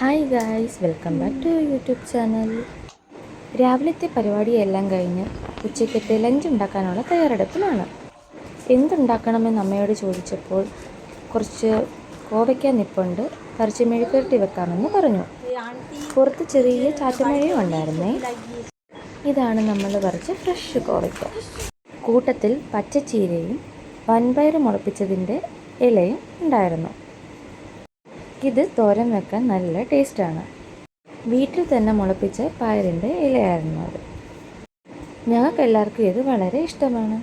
Hi guys welcome back to YouTube channel രാവിലത്തെ പരിപാടിയെല്ലാം കഴിഞ്ഞ് ഉച്ചയ്ക്കത്തെ ലഞ്ച് ഉണ്ടാക്കാനുള്ള തയ്യാറെടുപ്പിലാണ്. എന്തുണ്ടാക്കണമെന്ന് അമ്മയോട് ചോദിച്ചപ്പോൾ കുറച്ച് കോവയ്ക്ക നിപ്പുണ്ട് കുറച്ച് മെഴുക്കുരട്ടി വെക്കാമെന്ന് പറഞ്ഞു. പുറത്ത് ചെറിയ ചാറ്റമഴയും ഉണ്ടായിരുന്നേ. ഇതാണ് നമ്മൾ കുറച്ച് ഫ്രഷ് കോവയ്ക്ക കൂട്ടത്തിൽ പച്ചച്ചീരയും വൻപയർ മുളപ്പിച്ചതിന്റെ ഇലയും ഉണ്ടായിരുന്നു. ഇത് തോരൻ വെക്കാൻ നല്ല ടേസ്റ്റാണ്. വീട്ടിൽ തന്നെ മുളപ്പിച്ച പയറിന്റെ ഇലയായിരുന്നു അത്. ഞങ്ങൾക്ക് എല്ലാവർക്കും ഇത് വളരെ ഇഷ്ടമാണ്.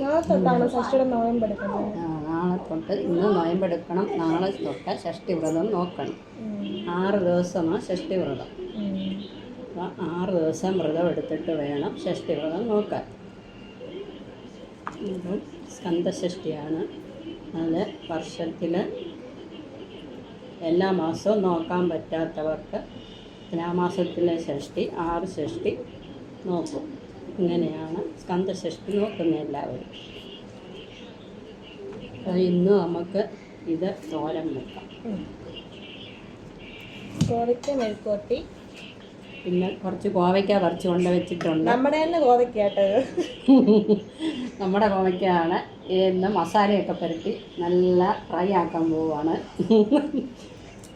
നാളെ തൊട്ടാണ് ഷഷ്ടിയുടെ നോയമ്പെടുക്കുന്നത് നാളെ തൊട്ട് ഇന്ന് നോയമ്പെടുക്കണം നാളെ തൊട്ട് ഷഷ്ടി വ്രതം നോക്കണം. ആറ് ദിവസമാണ് ഷഷ്ടി വ്രതം. അപ്പം ആറ് ദിവസം വ്രതം എടുത്തിട്ട് വേണം ഷഷ്ടി വ്രതം നോക്കാൻ. ഇപ്പം സ്കന്ധഷ്ടിയാണ് അത് വർഷത്തിൽ എല്ലാ മാസവും നോക്കാൻ പറ്റാത്തവർക്ക് തുലാമാസത്തിലെ ഷഷ്ടി ആറ് ഷഷ്ടി നോക്കും. ഇങ്ങനെയാണ് സ്കന്ദഷഷ്ടി നോക്കുന്നത് എല്ലാവരും. ഇന്ന് നമുക്ക് ഇത് തോരൻ വെക്കാം. കോവയ്ക്ക മെഴുക്കോട്ടി പിന്നെ കുറച്ച് കോവയ്ക്ക പറിച്ച് കൊണ്ട് വെച്ചിട്ടുണ്ട്. നമ്മുടെ തന്നെ കോവയ്ക്ക കേട്ടോ നമ്മുടെ കോവയ്ക്കാണ് ഇന്ന് മസാലയൊക്കെ പുരട്ടി നല്ല ഫ്രൈ ആക്കാൻ പോവുകയാണ്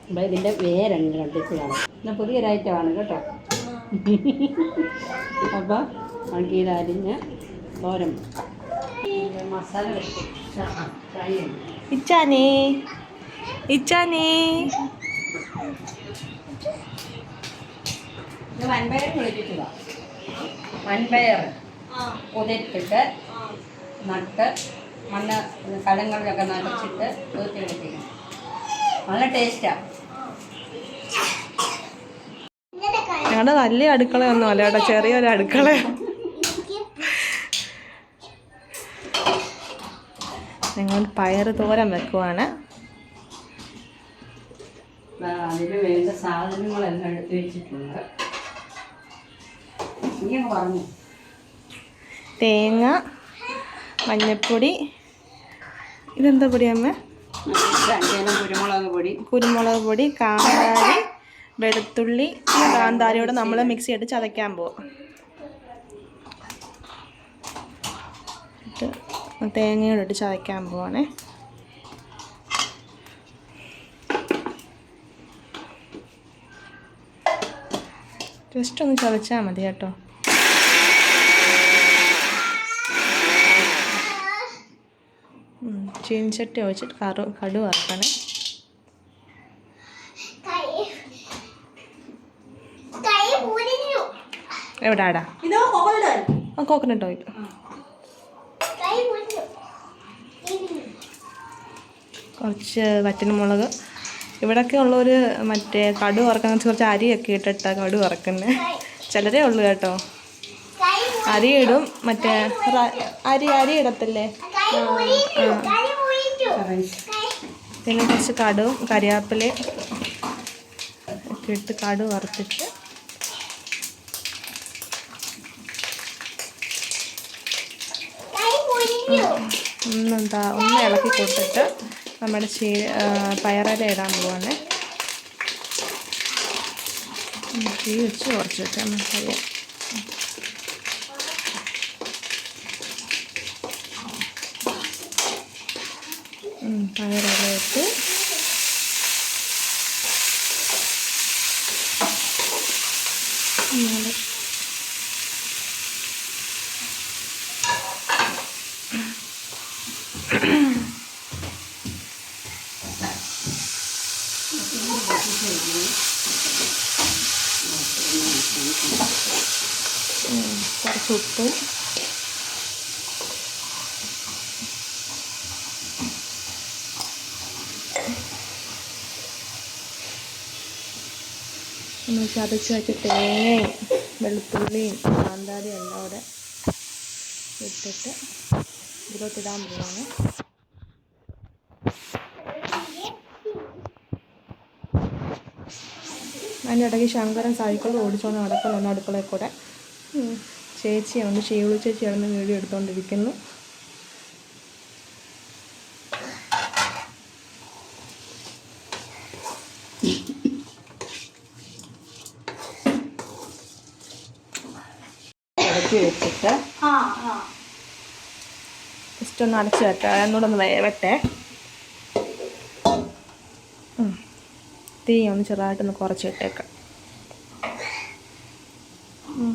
അപ്പോൾ ഇതിന്റെ വേരങ്ങ് കണ്ടിച്ച് കാണും പിന്നെ പുതിയൊരു ഐറ്റമാണ് കേട്ടോ. അപ്പോൾ നമുക്ക് ഇത് അരിഞ്ഞ് തോരൻ മസാല ഇച്ചാനേ ഇച്ചാനേ. വൻപയർ കുളിപ്പിക്കുക വൻപയർ കുതിർത്തിട്ട് നട്ട് മണ്ണ് കലങ്ങളിലൊക്കെ നനച്ചിട്ട് കുതിർത്തി എടുപ്പിക്കണം നല്ല ടേസ്റ്റാ. ഞങ്ങളുടെ വലിയ അടുക്കളയൊന്നും അല്ല കേട്ടോ ചെറിയൊരു അടുക്കള. ഞങ്ങൾ പയർ തോരൻ വെക്കുവാണ്. അതിന് വേണ്ട സാധനങ്ങളെല്ലാം എടുത്ത് വെച്ചിട്ടുണ്ട്. പറഞ്ഞു തേങ്ങ മഞ്ഞപ്പൊടി. ഇതെന്താ പൊടി അമ്മ? കുരുമുളക് പൊടി. കാന്താരി വെളുത്തുള്ളി കാന്താരിയോടെ നമ്മൾ മിക്സി ഇട്ട് ചതയ്ക്കാൻ പോകും തേങ്ങയോടിട്ട് ചതയ്ക്കാൻ പോവാണേ. ജസ്റ്റ് ഒന്ന് ചതച്ചാൽ മതി കേട്ടോ. ചീനിച്ചട്ടി ഒഴിച്ചിട്ട് കറു കടു വറക്കണേ. എവിടാടാ ആ കോക്കനട്ട് ഓയിൽ കുറച്ച് വറ്റൽമുളക്. ഇവിടെയൊക്കെ ഉള്ളവർ മറ്റേ കടു വറക്കുന്ന കുറച്ച് അരിയൊക്കെ ഇട്ടിട്ടാണ് കടു വറക്കുന്നത് ചിലരേ ഉള്ളൂ കേട്ടോ. അരി ഇടും മറ്റേ അരി അരി ഇടത്തില്ലേ. പിന്നെ കുറച്ച് കടുവും കരിയാപ്പിലയും ഒക്കെ ഇട്ട് കടു വറുത്തിട്ട് ഒന്നെന്താ ഒന്ന് ഇളക്കി കൊടുത്തിട്ട് നമ്മുടെ ചീ പയറല ഇടാൻ പോവാണ്. തീ വെച്ച് കുറച്ച് വെച്ചാൽ മതി ഉം, പയറില ഇട്ട് നമ്മൾ ഉം, കുറച്ച് ഉപ്പും നമ്മൾ ചതച്ച് വെച്ച തേങ്ങയും വെളുത്തുള്ളിയും കാന്താരിയും എല്ലാം അവിടെ ഇട്ടിട്ട് ഇതിലോട്ടിടാൻ പോവാണ്. അതിന്റെ ഇടയ്ക്ക് ശങ്കരൻ സൈക്കിൾ ഓടിച്ചോണ്ട് നടക്കുന്നു അടുക്കളയിൽ കൂടെ. ചേച്ചിയാണ് ചേച്ചിയുണ്ട് ചേച്ചിയാണെന്ന് വീഡിയോ എടുത്തുകൊണ്ടിരിക്കുന്നു അടച്ചു വെച്ചിട്ട് ജസ്റ്റ് ഒന്ന് അടച്ചു വെട്ടെ എന്നോട് ഒന്ന് വേവട്ടെ ഉം. തീ ഒന്ന് ചെറുതായിട്ടൊന്ന് കുറച്ച് ഇട്ടേക്കാം. ഉം,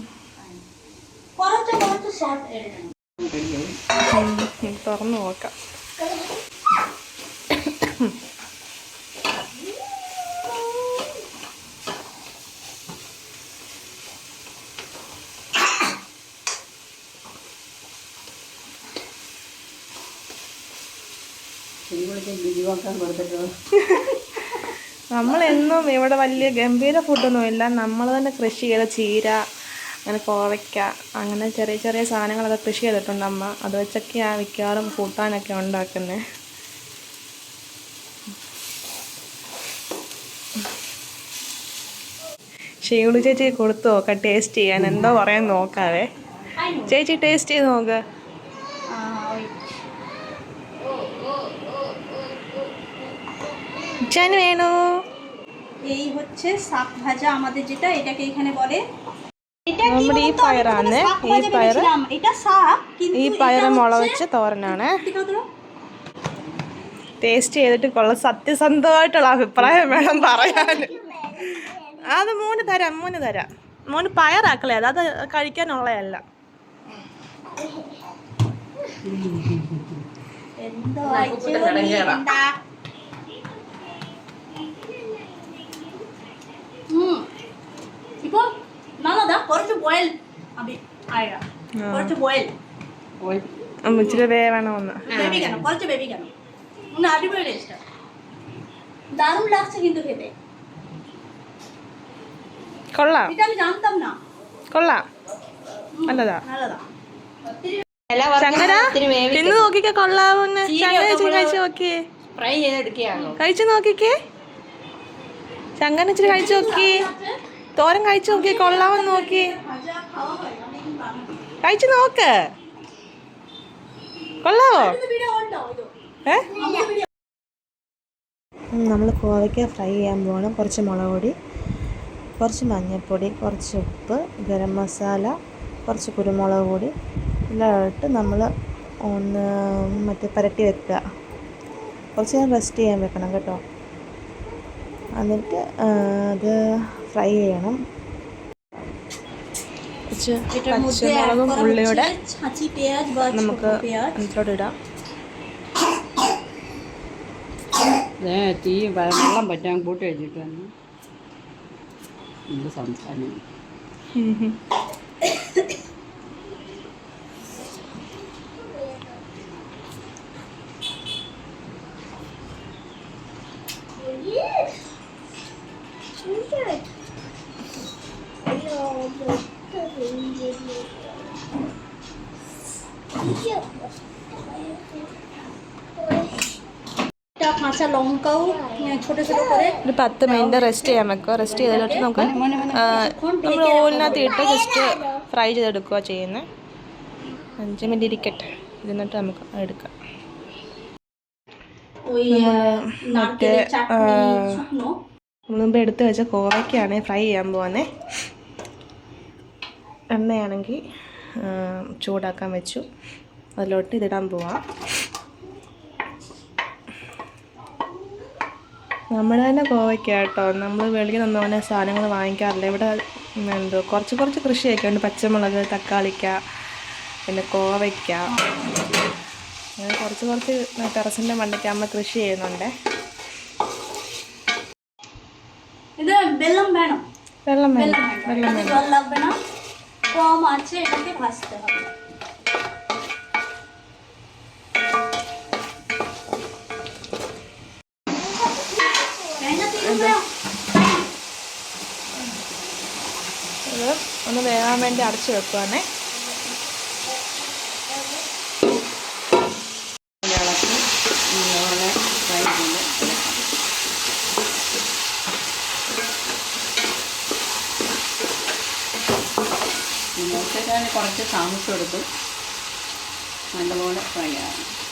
നോക്കാം. നമ്മളെന്നും ഇവിടെ വലിയ ഗംഭീര ഫുഡൊന്നും ഇല്ല നമ്മൾ തന്നെ കൃഷി ചെയ്ത ചീര അങ്ങനെ കോവയ്ക്ക അങ്ങനെ ചെറിയ ചെറിയ സാധനങ്ങളൊക്കെ കൃഷി ചെയ്തിട്ടുണ്ട് അമ്മ. അത് വെച്ചൊക്കെയാണ് മിക്കവാറും കൂട്ടാനൊക്കെ ഉണ്ടാക്കുന്നത് ചേച്ചി കൊടുത്തു? നോക്കാം ടേസ്റ്റ് ചെയ്യാൻ. എന്തോ പറയാൻ നോക്കാവേ. ചേച്ചി ടേസ്റ്റ് ചെയ്ത് നോക്ക്. চান വേണോ এই হচ্ছে শাক ভাজা আমাদের যেটা এটাকে এখানে বলে এটা কি നമ്മുടെ ഈ বলতো? আমি പയറാണ് প্রথমে শাক ഈ ভাজা പയറ് ভেবেছিলাম। এটা শাক কিন্তু ഈ এটা പയറ് മുള হচ্ছে- വെച്ച തോരനാണ് ঠিক আছে তো? ടേസ്റ്റ് ചെയ്തിട്ട് കൊള്ള സത്യസന്ധമായിട്ടുള്ള അഭിപ്രായം വേണം പറയാൻ അത് മൂന്ന് തരാം മൂന്ന് തരാം മൂന്ന് പയറാക്കളെ അത് അത് കഴിക്കാനുള്ളതല്ല എന്തോ കുറച്ച് ബോയിൽ പോയി ഉം, ഇച്ചിരി വേവണമെന്ന് বেবিকানো കുറച്ച് বেবিকানো না അടിപൊളി ടേസ്റ്റ് দারুণ লাগছে কিন্তু খেতে കൊള്ളാം এটা আমি জানতাম না കൊള്ളാം നല്ലതാ നല്ലതാ ചങ്ങര ഇന്ന് നോക്കിക്കേ കൊള്ളാവുന്ന് ചങ്ങര ഇച്ചിരി കഴിച്ചു നോക്കിയേ ഫ്രൈ ചെയ്തെടുക്കുകയാണോ കഴിച്ചു നോക്കിക്കേ ചങ്ങന ഇച്ചിരി കഴിച്ചു നോക്കി തോരൻ കഴിച്ചു നോക്കി കൊള്ളാമെന്ന് നോക്കി കഴിച്ചു നോക്ക്. കൊള്ളാവോ? ഏ? നമ്മൾ കോവയ്ക്ക ഫ്രൈ ചെയ്യാൻ പോകണം കുറച്ച് മുളക് പൊടി കുറച്ച് മഞ്ഞൾപ്പൊടി കുറച്ച് ഉപ്പ് ഗരം മസാല കുറച്ച് കുരുമുളക് പൊടി. എല്ലാം ഇട്ട് നമ്മൾ ഒന്ന് മറ്റേ പരട്ടി വെക്കുക. കുറച്ച് നേരം റെസ്റ്റ് ചെയ്യാൻ വെക്കണം കേട്ടോ. എന്നിട്ട് അത് ഫ്രൈ ചെയ്യണം. കുറച്ച് പച്ചമുളകും ഉള്ളിയുടെ നമുക്ക് ഇടാം. തീ വെള്ളം പറ്റാൻ കൂട്ടി വെച്ചിട്ടാണ് സംസാരം. কাঁচা লঙ্কাও আহ, ছোট ছোট করে ഒരു പത്ത് മിനിറ്റ് റെസ്റ്റ് ചെയ്യാൻ വെക്കുക റെസ്റ്റ് ചെയ്തിട്ട് നമുക്ക് നമ്മൾ ഓയിലിനകത്ത് ഇട്ട് ജസ്റ്റ് ഫ്രൈ ചെയ്തെടുക്കുക ചെയ്യുന്നത് അഞ്ച് മിനിറ്റ് ഇരിക്കട്ടെ ഇരുന്നിട്ട് നമുക്ക് എടുക്കാം ওই আহ, নারকেলের চাটনি শুকনো നമ്മൾ മുമ്പ് എടുത്ത് വെച്ച കോവയ്ക്കാണ് ഫ്രൈ ചെയ്യാൻ പോകുന്നത് എണ്ണയാണെങ്കിൽ ചൂടാക്കാൻ വെച്ചു അതിലോട്ട് ഇതിടാൻ പോവാം നമ്മൾ തന്നെ കോവയ്ക്ക കേട്ടോ. നമ്മൾ വെളിയിൽ നിന്ന് അങ്ങനെ സാധനങ്ങൾ വാങ്ങിക്കാറില്ല. ഇവിടെ എന്തോ കുറച്ച് കുറച്ച് കൃഷിയൊക്കെ ഉണ്ട്. പച്ചമുളക് തക്കാളിക്ക പിന്നെ കോവയ്ക്ക. അങ്ങനെ കുറച്ച് കുറച്ച് ടെറസിന്റെ മണ്ടയ്ക്ക് അമ്മ കൃഷി ചെയ്യുന്നുണ്ട്. ഇത് വെള്ളം വേണം. വെള്ളം വേണം. വെള്ളം വേണം. ഇത് ഒന്ന് വേകാൻ വേണ്ടി അടച്ചു വെക്കുവാണേ. കുറച്ച് താമസം എടുക്കും നല്ലപോലെ ഫ്രൈ ആകും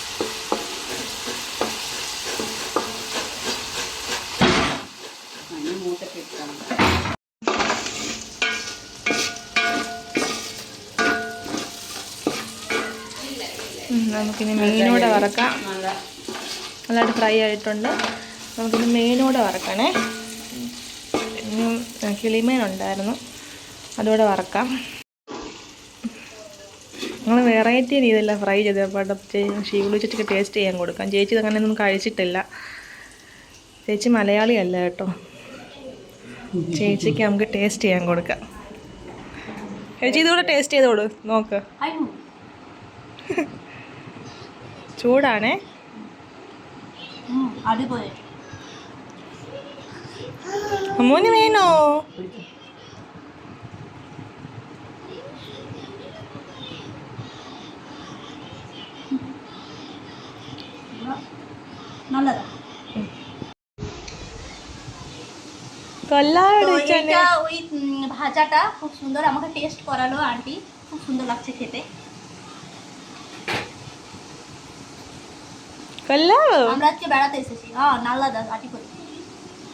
നമുക്കിനി മീനൂടെ വറക്കാം. നല്ല നല്ലതായിട്ട് ഫ്രൈ ആയിട്ടുണ്ട്. നമുക്കിനി മീനൂടെ വറക്കണേ. കിളിമീൻ ഉണ്ടായിരുന്നു. അതുകൂടെ വറക്കാം. നിങ്ങൾ വെറൈറ്റി രീതിയിലാണ് ഫ്രൈ ചെയ്തപ്പോൾ ചേച്ചിക്ക് ടേസ്റ്റ് ചെയ്യാൻ കൊടുക്കാം. ചേച്ചി അങ്ങനെ ഒന്നും കഴിച്ചിട്ടില്ല. ചേച്ചി മലയാളിയല്ല കേട്ടോ. ചേച്ചിക്ക് നമുക്ക് ടേസ്റ്റ് ചെയ്യാൻ കൊടുക്കാം. ചേച്ചി ഇതുകൂടെ ടേസ്റ്റ് ചെയ്തോളൂ നോക്ക്. ചൂടാണേ. അമ്മൂന് വേണോ? নല്ലদা കൊല്ലാട് তো এটা ওই উম, ভাজাটা খুব সুন্দর আমাকে টেস্ট করালো আন্টি খুব সুন্দর লাগছে খেতে കൊല്ലാവോ আমরা আজকে বেড়াতে এসেছি হ্যাঁ নাল্লাদা আটি করি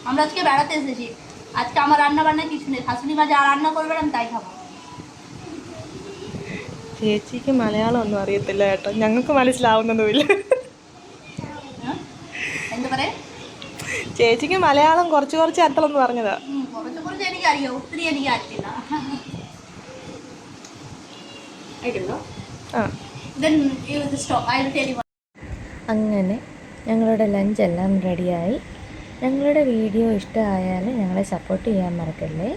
আমরা আজকে বেড়াতে এসেছি আজকে আমার রান্না বান্না কিছু নেই শাশুড়ি মা যা রান্না করবে আমি তাই খাবো ചേച്ചിക്ക് മലയാളം ഒന്നും അറിയത്തില്ല കേട്ടോ ഞങ്ങൾക്ക് മനസ്സിലാവുന്നതുമില്ല ചേച്ചിക്ക് മലയാളം കുറച്ച് കുറച്ച് അർത്ഥമൊന്നും പറഞ്ഞത്. ഉം, കുറച്ച് കുറച്ച് എനിക്ക് അറിയാം ഒത്തിരി എനിക്ക് അറിയില്ല അങ്ങനെ ഞങ്ങളുടെ ലഞ്ച് എല്ലാം റെഡിയായി ഞങ്ങളുടെ വീഡിയോ ഇഷ്ടമായാൽ ഞങ്ങളെ സപ്പോർട്ട് ചെയ്യാൻ മറക്കല്ലേ?